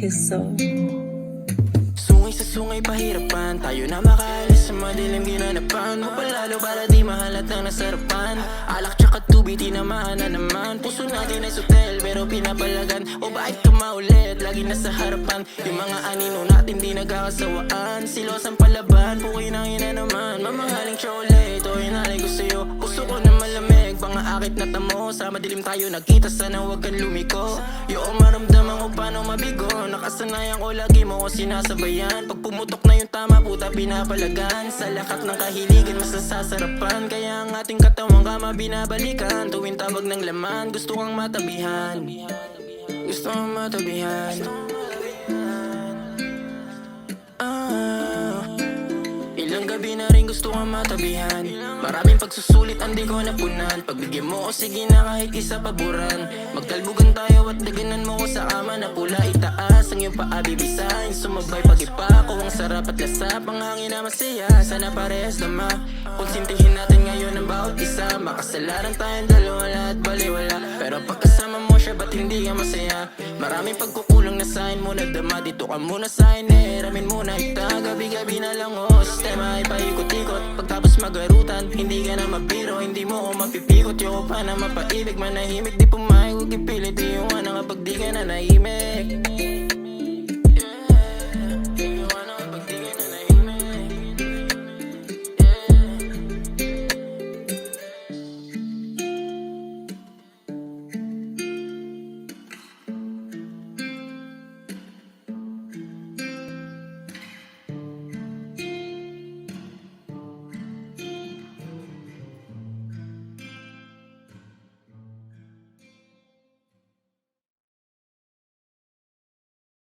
his soul. Sungay sa sungay pahirapan. Tayo na makaalis sa madilim ginanapan. Mapalalo para di mahalat ng nasarapan. Alak tsaka tubig tinamaan na naman. Puso natin ay sutel pero pinapalagan. O bakit ka maulit? Lagi nasa harapan. Yung mga anino natin di nagkakasawaan Silosan palaban puki na ina naman. Mamahaling chocolate o inalay ko sa'yo Pangaakit na tamo Sa madilim tayo nagkita sana huwag kang lumiko. Yung maramdaman ko paano mabigo? Nakasanayan ko lagi mo ko sinasabayan. Pag pumutok na yung tama puta pinapalagan. Sa lakat ng kahiligan mas nasasarapan. Kaya ang ating katawan kama binabalikan. Tuwing tabag ng laman gusto kang matabihan. Gusto kang matabihan. Ah Ilang gabi na gusto kang matabihan. Maraming pagsusulit ang di ko napunan. Pagbigyan mo ko sige na kahit isa paboran Magtalbugan tayo at daganan mo ko sa kama na pula. Itaas Ang iyong paabibisahin Sumabay pag ipako ang sarap at lasap. Ang hangin na masaya sana parehas dama Konsintihin natin ngayon ang bawat isa. Makasalanan tayong dalawa lahat baliwala hindi ka masaya. Maraming pagkukulang na sign mo nagdama Dito ka muna sa eh Ramin muna ita Gabi-gabi na lang oh. Sistema ay paikot-ikot. Pagtapos magarutan Hindi ka na mabiro Hindi mo ko mapipikot. Yoko pa na mapaibig Manahimik di pumayag Huwag ipilit Iyong na kapag di ka na naimik